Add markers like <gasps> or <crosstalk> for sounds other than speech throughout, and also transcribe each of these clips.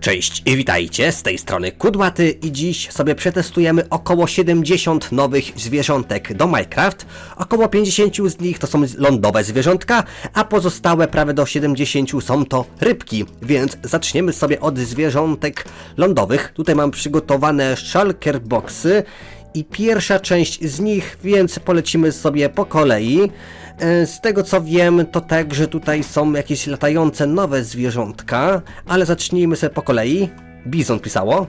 Cześć i witajcie, z tej strony Kudłaty i dziś sobie przetestujemy około 70 nowych zwierzątek do Minecraft. Około 50 z nich to są lądowe zwierzątka, a pozostałe prawie do 70 są to rybki, więc zaczniemy sobie od zwierzątek lądowych. Tutaj mam przygotowane shulker boxy i pierwsza część z nich, więc polecimy sobie po kolei. E, Z tego co wiem, to tak, że tutaj są jakieś latające nowe zwierzątka, ale zacznijmy sobie po kolei. Bizon pisało.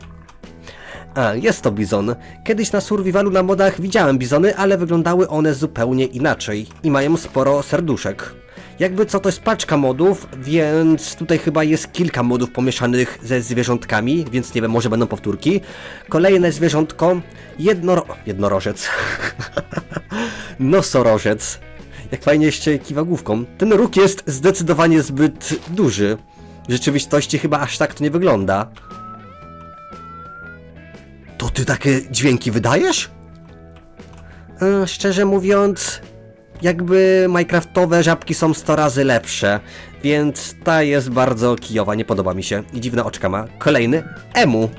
A, jest to bizon. Kiedyś na survivalu na modach widziałem bizony, ale wyglądały one zupełnie inaczej i mają sporo serduszek. Jakby co to jest paczka modów, więc tutaj chyba jest kilka modów pomieszanych ze zwierzątkami, więc nie wiem, może będą powtórki. Kolejne zwierzątko, jednoro... jednorożec. <laughs> Nosorożec. Jak fajnie jeszcze kiwa główką. Ten róg jest zdecydowanie zbyt duży. W rzeczywistości chyba aż tak to nie wygląda. To ty takie dźwięki wydajesz? E, szczerze mówiąc, jakby Minecraftowe żabki są 100 razy lepsze, więc ta jest bardzo kijowa, nie podoba mi się. I dziwne oczka ma. Kolejny, Emu.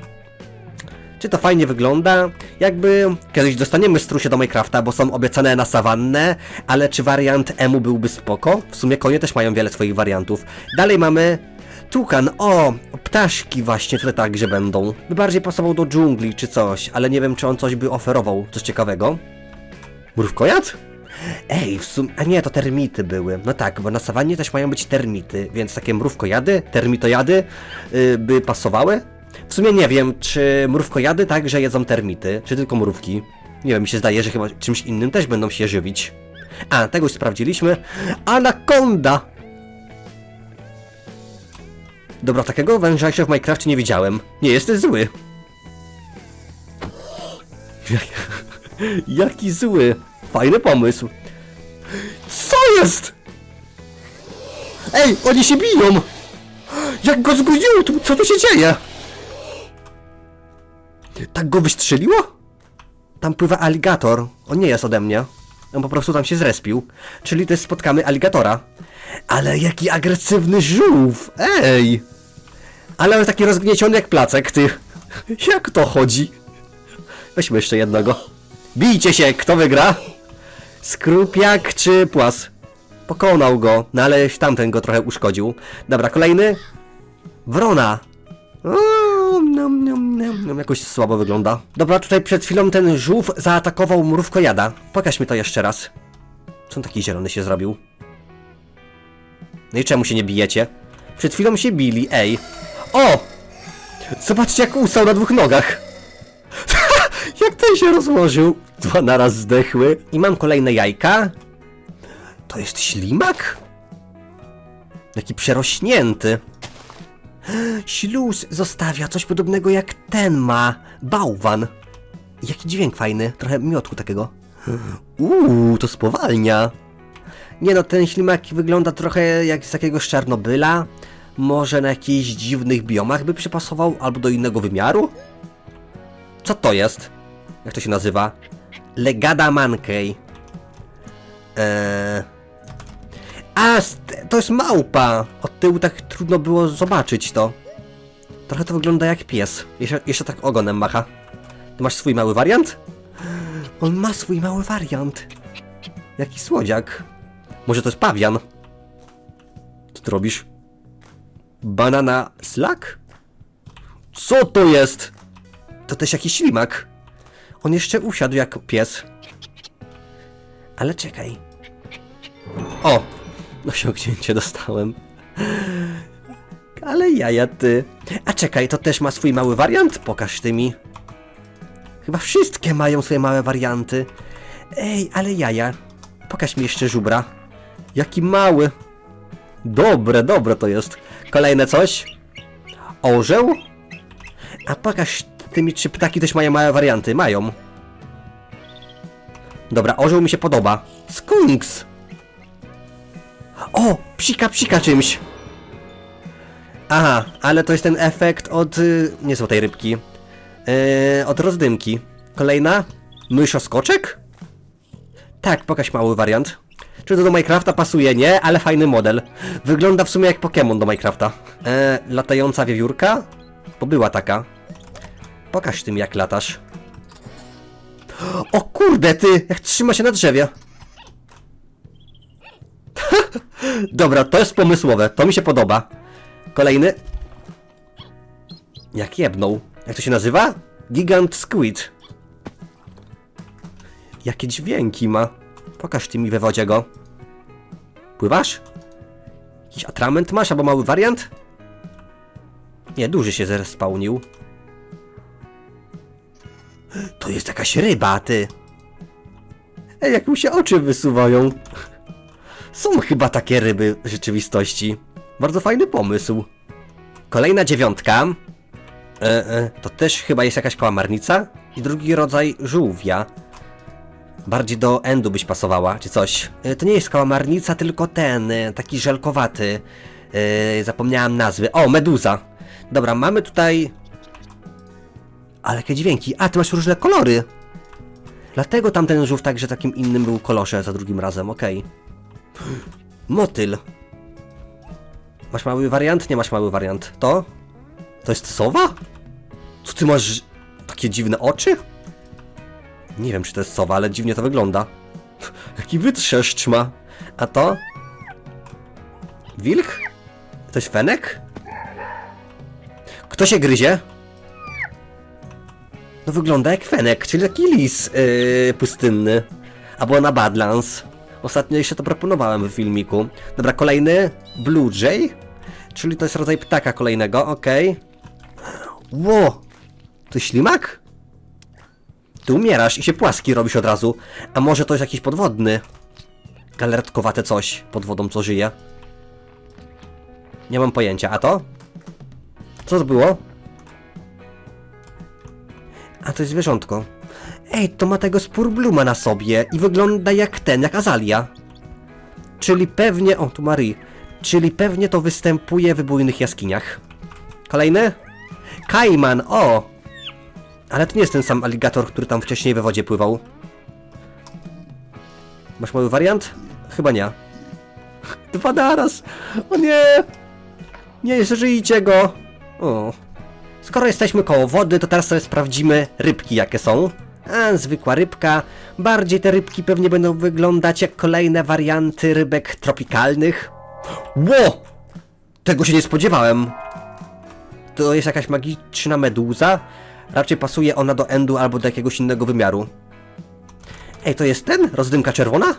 Czy to fajnie wygląda? Jakby kiedyś dostaniemy strusie do Minecrafta, bo są obiecane na sawannę, ale czy wariant emu byłby spoko? W sumie konie też mają wiele swoich wariantów. Dalej mamy tukan. O, ptaszki właśnie tyle także będą. By bardziej pasował do dżungli czy coś, ale nie wiem czy on coś by oferował, coś ciekawego. Mrówkojad? Ej, w sumie, a nie, to termity były. No tak, bo na sawannie też mają być termity, więc takie mrówkojady, termitojady yy, by pasowały. W sumie nie wiem, czy mrówkojady także jedzą termity, czy tylko mrówki. Nie wiem, mi się zdaje, że chyba czymś innym też będą się żywić. A, tego już sprawdziliśmy. Anakonda! Dobra, takiego węża jeszcze w Minecrafcie nie widziałem. Nie jest zły. <laughs> Jaki zły. Fajny pomysł. Co jest? Ej, oni się biją! Jak go zgubiło, tu, co tu się dzieje? Tak go wystrzeliło? Tam pływa aligator. On nie jest ode mnie. On po prostu tam się zrespił. Czyli też spotkamy aligatora. Ale jaki agresywny żółw! Ej! Ale on taki rozgnieciony jak placek, ty. Jak to chodzi? Weźmy jeszcze jednego. Bijcie się, kto wygra? Skrupiak czy płas? Pokonał go, no ale tamten go trochę uszkodził. Dobra, kolejny. Wrona. O, nom, nom, nom, nom, jakoś słabo wygląda. Dobra, tutaj przed chwilą ten żółw zaatakował mrówkojada. Pokaż mi to jeszcze raz. Co on taki zielony się zrobił? No i czemu się nie bijecie? Przed chwilą się bili, ej. O! Zobaczcie jak ustał na dwóch nogach. <laughs> jak ten się rozłożył. Dwa naraz zdechły. I mam kolejne jajka. To jest ślimak? Jaki przerośnięty. Śluz zostawia coś podobnego jak ten ma. Bałwan. Jaki dźwięk fajny. Trochę miotku takiego. Uuu, to spowalnia. Nie no, ten ślimak wygląda trochę jak z jakiegoś Czarnobyla. Może na jakichś dziwnych biomach by przypasował, albo do innego wymiaru? Co to jest? Jak to się nazywa? Legada Mankey. Eee... A, to jest małpa! Od tyłu tak trudno było zobaczyć to. Trochę to wygląda jak pies. Jeszcze, jeszcze tak ogonem macha. Ty masz swój mały wariant? On ma swój mały wariant. Jaki słodziak. Może to jest pawian? Co ty robisz? Banana slak? Co to jest? To też jakiś ślimak. On jeszcze usiadł jak pies. Ale czekaj. O! Osiągnięcie dostałem. Ale jaja ty. A czekaj, to też ma swój mały wariant? Pokaż ty mi. Chyba wszystkie mają swoje małe warianty. Ej, ale jaja. Pokaż mi jeszcze żubra. Jaki mały. Dobre, dobre to jest. Kolejne coś. Orzeł? A pokaż tymi, czy ptaki też mają małe warianty. Mają. Dobra, orzeł mi się podoba. Skunks! O! Psika, psika czymś! Aha, ale to jest ten efekt od... y, nie złotej rybki. Yy, od rozdymki. Kolejna? Myszoskoczek? Tak, pokaż mały wariant. Czy to do Minecrafta pasuje? Nie, ale fajny model. Wygląda w sumie jak Pokémon do Minecrafta. E, latająca wiewiórka? Bo była taka. Pokaż tym, jak latasz. O kurde, ty! Jak trzyma się na drzewie. <laughs> Dobra, to jest pomysłowe. To mi się podoba. Kolejny. Jak jebnął. Jak to się nazywa? Gigant Squid. Jakie dźwięki ma. Pokaż ty mi we wodzie go. Pływasz? Jakiś atrament masz albo mały wariant? Nie, duży się zespałnił. To jest jakaś ryba, ty. Ej, jak mu się oczy wysuwają. Są chyba takie ryby w rzeczywistości. Bardzo fajny pomysł. Kolejna dziewiątka. E, e, to też chyba jest jakaś kałamarnica. I drugi rodzaj żółwia. Bardziej do endu byś pasowała, czy coś. E, to nie jest kałamarnica, tylko ten, e, taki żelkowaty. E, nazwy. O, meduza. Dobra, mamy tutaj... Ale jakie dźwięki. A, ty masz różne kolory. Dlatego tamten żółw także takim innym był kolorze za drugim razem, okej. Motyl. Masz mały wariant? Nie masz mały wariant. To? To jest sowa? Co ty masz takie dziwne oczy? Nie wiem, czy to jest sowa, ale dziwnie to wygląda. <laughs> Jaki wytrzeszcz ma. A to? Wilk? Ktoś fenek? Kto się gryzie? No wygląda jak fenek, czyli taki lis yy, pustynny. Albo na Badlands. Ostatnio jeszcze to proponowałem w filmiku. Dobra, kolejny. Blue Jay. Czyli to jest rodzaj ptaka kolejnego, okej. Ło! To ślimak? Ty umierasz i się płaski robisz od razu. A może to jest jakiś podwodny? Galaretkowate coś pod wodą, co żyje. Nie mam pojęcia. A to? Co to było? A to jest zwierzątko. Ej, to ma tego spurbluma na sobie i wygląda jak ten, jak Azalia. Czyli pewnie... O, tu Marie. Czyli pewnie to występuje w bujnych jaskiniach. Kolejny? Kajman, o! Ale to nie jest ten sam aligator, który tam wcześniej we wodzie pływał. Masz mały wariant? Chyba nie. <laughs> Dwa naraz! O nie! Nie żyjcie go! O. Skoro jesteśmy koło wody, to teraz sobie sprawdzimy rybki, jakie są. A, zwykła rybka. Bardziej te rybki pewnie będą wyglądać jak kolejne warianty rybek tropikalnych. Ło! Tego się nie spodziewałem. To jest jakaś magiczna meduza? Raczej pasuje ona do endu albo do jakiegoś innego wymiaru. Ej, to jest ten? Rozdymka czerwona?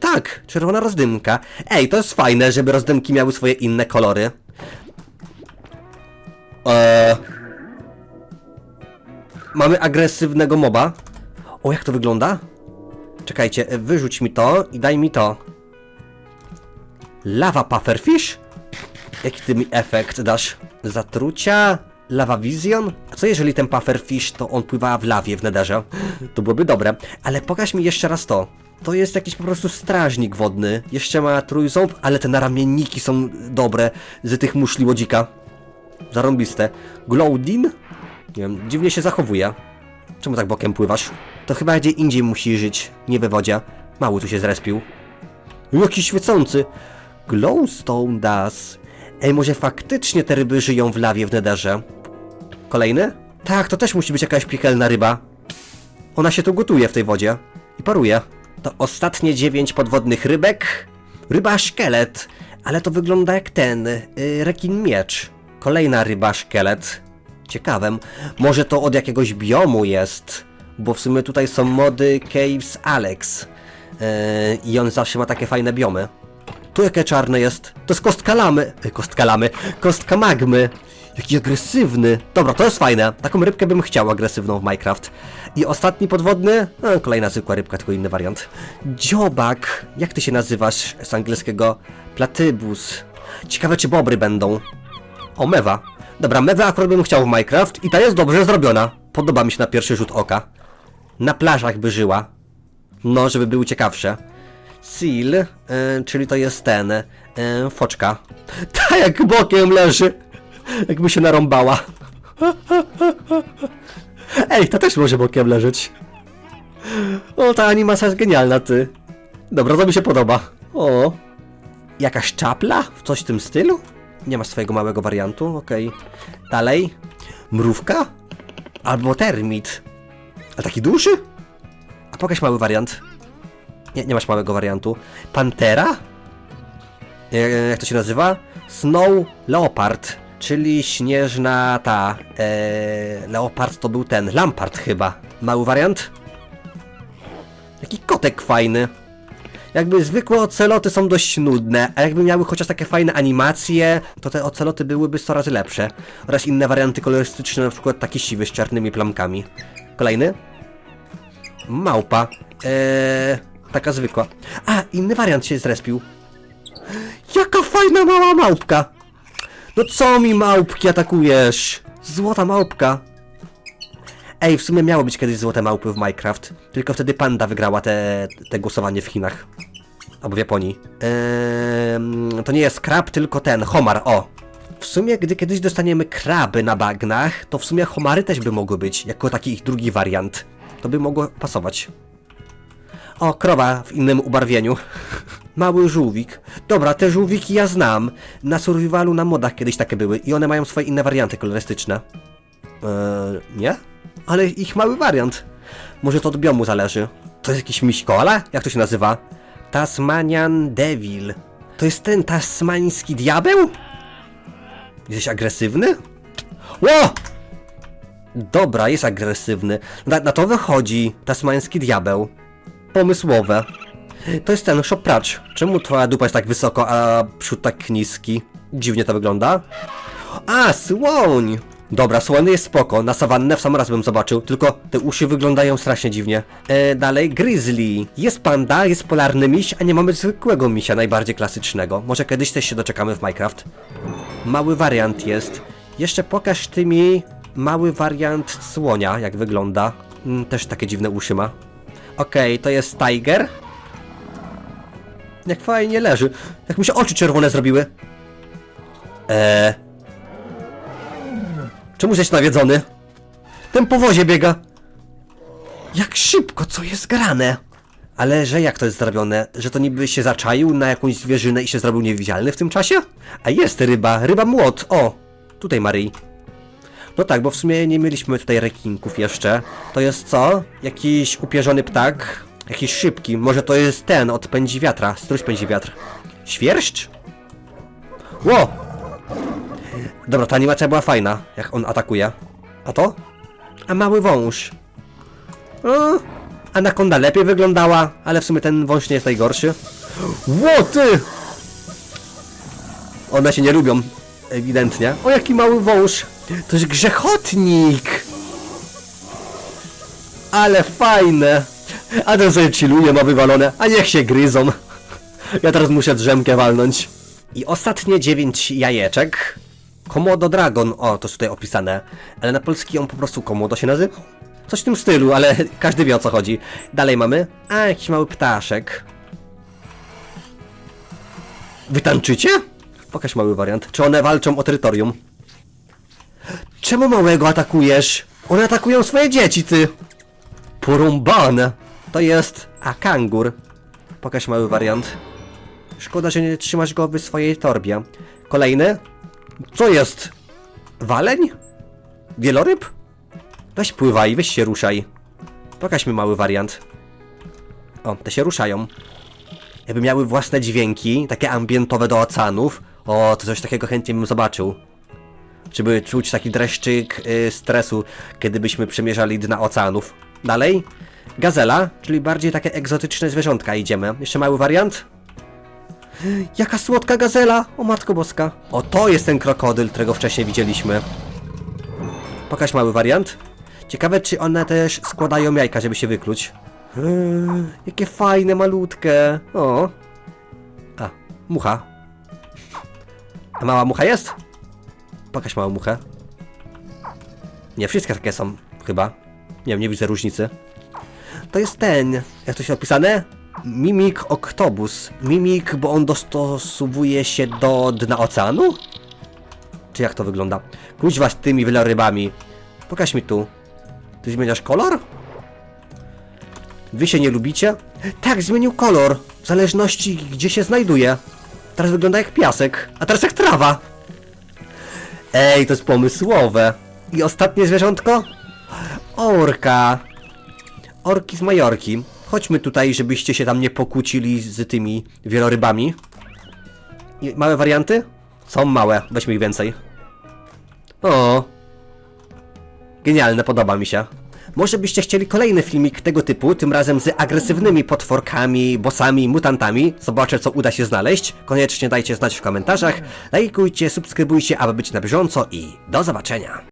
Tak, czerwona rozdymka. Ej, to jest fajne, żeby rozdymki miały swoje inne kolory. Eee... Mamy agresywnego moba. O, jak to wygląda? Czekajcie, wyrzuć mi to i daj mi to. Lava pufferfish? Jaki ty mi efekt dasz? Zatrucia? Lava Vision? A co jeżeli ten pufferfish to on pływa w lawie w nederze? <gasps> To byłoby dobre. Ale pokaż mi jeszcze raz to. To jest jakiś po prostu strażnik wodny. Jeszcze ma trójząb, ale te naramienniki są dobre z tych muszli łodzika. Zarąbiste. Glowdin? Nie wiem, dziwnie się zachowuje. Czemu tak bokiem pływasz? To chyba gdzie indziej musi żyć, nie we wodzie. Mały tu się zrespił. Jaki świecący! Glowstone Das. Ej, może faktycznie te ryby żyją w lawie w nederze? Kolejny? Tak, to też musi być jakaś piekielna ryba. Ona się tu gotuje w tej wodzie. I paruje. To ostatnie dziewięć podwodnych rybek. Ryba szkielet. Ale to wygląda jak ten, yy, rekin miecz. Kolejna ryba szkielet. Ciekawem. Może to od jakiegoś biomu jest. Bo w sumie tutaj są mody Caves Alex. Yy, I on zawsze ma takie fajne biomy. Tu jakie czarne jest? To jest kostka lamy. E, Kostka lamy. Kostka magmy. Jaki agresywny. Dobra, to jest fajne. Taką rybkę bym chciał agresywną w Minecraft. I ostatni podwodny? E, kolejna zwykła rybka, tylko inny wariant. Dziobak. Jak ty się nazywasz z angielskiego? Platybus. Ciekawe, czy bobry będą. O, mewa. Dobra, mewę akurat bym chciał w Minecraft i ta jest dobrze zrobiona. Podoba mi się na pierwszy rzut oka. Na plażach by żyła. No, żeby były ciekawsze. Seal, y, czyli to jest ten, y, foczka. <laughs> Ta jak bokiem leży, jakby się narąbała. <laughs> Ej, ta też może bokiem leżeć. O, ta animacja jest genialna, ty. Dobra, to mi się podoba. O. Jakaś czapla? W coś w tym stylu? Nie masz swojego małego wariantu, okej. Dalej. Mrówka? Albo termit. A taki duży? A pokaż mały wariant. Nie, nie masz małego wariantu. Pantera? E, Jak to się nazywa? Snow Leopard, czyli śnieżna ta. E, leopard to był ten, Lampard chyba. Mały wariant? Jaki kotek fajny. Jakby zwykłe oceloty są dość nudne, a jakby miały chociaż takie fajne animacje, to te oceloty byłyby 100 razy lepsze. Oraz inne warianty kolorystyczne, na przykład taki siwy z czarnymi plamkami. Kolejny? Małpa. Eee, taka zwykła. A, inny wariant się zrespił. Jaka fajna mała małpka! No co mi małpki atakujesz? Złota małpka. Ej, w sumie miało być kiedyś złote małpy w Minecraft. Tylko wtedy panda wygrała te, te głosowanie w Chinach. Albo w Japonii. Ehm, to nie jest krab, tylko ten, homar, o. W sumie, gdy kiedyś dostaniemy kraby na bagnach, to w sumie homary też by mogły być, jako taki ich drugi wariant. To by mogło pasować. O, krowa w innym ubarwieniu. <laughs> Mały żółwik. Dobra, te żółwiki ja znam. Na survivalu, na modach kiedyś takie były i one mają swoje inne warianty kolorystyczne. Eee, nie? Ale ich mały wariant. Może to od biomu zależy. To jest jakiś miśkola? Jak to się nazywa? Tasmanian Devil. To jest ten tasmański diabeł? Jesteś agresywny? Ło! Dobra, jest agresywny. Na, na to wychodzi tasmański diabeł. Pomysłowe. To jest ten szopracz. Czemu twoja dupa jest tak wysoko, a przód tak niski? Dziwnie to wygląda. A, słoń! Dobra, słoń jest spoko. Na sawannę w sam raz bym zobaczył, tylko te uszy wyglądają strasznie dziwnie. E, dalej, grizzly. Jest panda, jest polarny miś, a nie mamy zwykłego misia, najbardziej klasycznego. Może kiedyś też się doczekamy w Minecraft. Mały wariant jest. Jeszcze pokaż ty mi mały wariant słonia, jak wygląda. Mm, też takie dziwne uszy ma. Okej, to jest tiger. Jak fajnie leży. Jak mi się oczy czerwone zrobiły. Eee. Czemu jesteś nawiedzony? Ten po wozie biega. Jak szybko, co jest grane? Ale że jak to jest zrobione? Że to niby się zaczaił na jakąś zwierzynę i się zrobił niewidzialny w tym czasie? A jest ryba, ryba młot. O, tutaj Maryi. No tak, bo w sumie nie mieliśmy tutaj rekinków jeszcze. To jest co? Jakiś upierzony ptak? Jakiś szybki. Może to jest ten od pędzi wiatra. Struś pędzi wiatr. Świerszcz? Ło! Dobra, ta animacja była fajna, jak on atakuje. A to? A mały wąż. O, anakonda lepiej wyglądała, ale w sumie ten wąż nie jest najgorszy. Ło ty! One się nie lubią, ewidentnie. O, jaki mały wąż! To jest grzechotnik! Ale fajne! A ten sobie chilluje, ma wywalone, a niech się gryzą. Ja teraz muszę drzemkę walnąć. I ostatnie dziewięć jajeczek. Komodo Dragon, o, to jest tutaj opisane. Ale na polski on po prostu Komodo się nazywa? Coś w tym stylu, ale <laughs> każdy wie o co chodzi. Dalej mamy, a, jakiś mały ptaszek. Wy tańczycie? Pokaż mały wariant. Czy one walczą o terytorium? Czemu małego atakujesz? One atakują swoje dzieci, ty! Porąbane! To jest... A, kangur. Pokaż mały wariant. Szkoda, że nie trzymasz go w swojej torbie. Kolejny. Co jest? Waleń? Wieloryb? Weź pływaj, weź się ruszaj. Pokaż mi mały wariant. O, te się ruszają. Jakby miały własne dźwięki, takie ambientowe do oceanów. O, to coś takiego chętnie bym zobaczył. Żeby czuć taki dreszczyk y, stresu, kiedy byśmy przemierzali dna oceanów. Dalej. Gazela, czyli bardziej takie egzotyczne zwierzątka idziemy. Jeszcze mały wariant? Jaka słodka gazela! O matko boska. O, to jest ten krokodyl, którego wcześniej widzieliśmy. Pokaż mały wariant. Ciekawe, czy one też składają jajka, żeby się wykluć. Eee, jakie fajne, malutkie. O. A, mucha. A mała mucha jest? Pokaż małą muchę. Nie, wszystkie takie są, chyba. Nie wiem, nie widzę różnicy. To jest ten, jak to się opisane? Mimik Octobus. Mimik, bo on dostosowuje się do dna oceanu? Czy jak to wygląda? Kuźwa z tymi wielorybami. Pokaż mi tu. Ty zmieniasz kolor? Wy się nie lubicie? Tak, zmienił kolor. W zależności gdzie się znajduje. Teraz wygląda jak piasek, a teraz jak trawa. Ej, to jest pomysłowe. I ostatnie zwierzątko? Orka. Orki z Majorki. Chodźmy tutaj, żebyście się tam nie pokłócili z tymi wielorybami. Małe warianty? Są małe, weźmy ich więcej. O. Genialne, podoba mi się. Może byście chcieli kolejny filmik tego typu, tym razem z agresywnymi potworkami, bossami, mutantami. Zobaczę, co uda się znaleźć. Koniecznie dajcie znać w komentarzach. Lajkujcie, subskrybujcie, aby być na bieżąco i do zobaczenia.